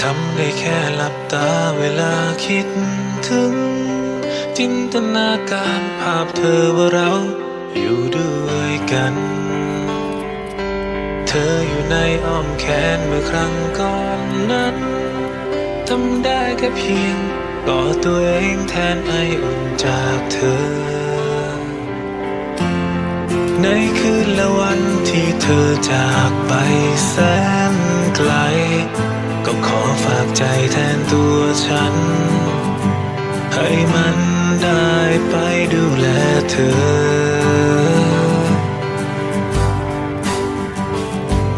ทำได้แค่หลับตาเวลาคิดถึง จินตนาการภาพเธอว่าเราอยู่ด้วยกัน เธออยู่ในอ้อมแขนเมื่อครั้งก่อนนั้นทำได้แค่เพียงกอดตัวเองแทนไออุ่นจากเธอ ในคืนและวันที่เธอจากไปแสนากใจแทนตัวฉัน ให้มันได้ไปดูแลเธอ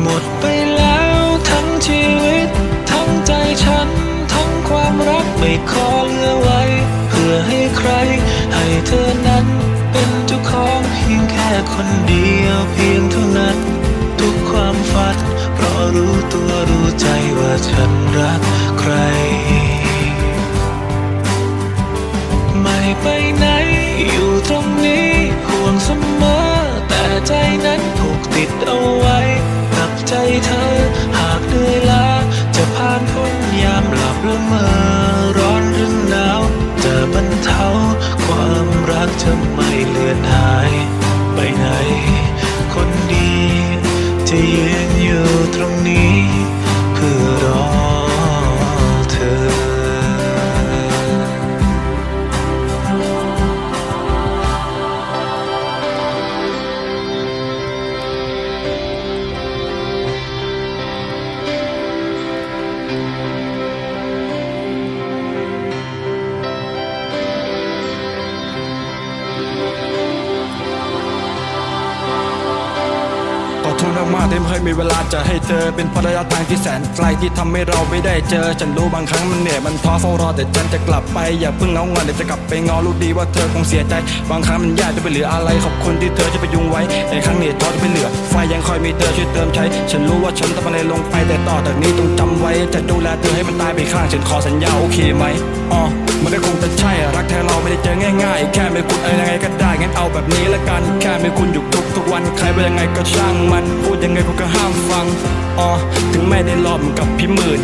หมดไปแล้วทั้งชีวิต ทั้งใจฉัน ทั้งความรักไม่ขอเหลือไว้ เพื่อให้ใคร ให้เธอนั้นเป็นเจ้าของเพียงแค่คนเดียวเพียงเท่านั้น ทุกความฝัน รู้ใจว่าฉันรักใคร ไม่ไปไหนอยู่ตรงนี้ห่วงเสมอ แต่ใจนั้นผูกติดเอาไว้ กับใจเธอ หากเหนื่อยล้าจะผ่านพ้นยามหลับละเมอร้อนหรือหนาวจะบรรเทาความรักจะไม่เลือนหาย ไปไหน คนดี จะยืนอยู่ตรงนี้ เากที่ไม่เคยมีเวลาจะให้เธอ เป็นภรรยาทางที่แสนไกลที่ทำให้เราไม่ได้เจอ ฉันรู้บางครั้งมันเหนื่อยมันท้อเฝ้ารอแต่ฉันจะกลับไป อย่าเพิ่งเงางอนเดี๋ยวจะกลับไปงอรู้ดีว่าเธอคงเสียใจ บางครั้งมันยากจะไปเหลืออะไรขอบคุณที่เธอจะไปยุงไว้ในครั้งนี้ท้อจะไม่เหลือ ไฟยังคอยมีเธอช่วยเติมใช้ ฉันรู้ว่าฉันทำอะไรลงไปแต่ต่อจากนี้ต้องจำไว้จะดูแลเธอให้มันตายไปข้างฉันขอสัญญาโอเคไหมอ๋อ มันก็คงจะใช่รักแท้เราไม่ได้เจอง่ายๆ แค่ไม่คุณอะไรยังไงก็ได้งั้นเอาแบบนี้ละกันแค่ไม่คุณอยู่ทุกทุกวันใครเป็นยังไงก็ช่างมัน พูดยังไงกูก็ห้ามฟังอ๋อถึงไม่ได้รอบเหมือนกับพี่หมื่น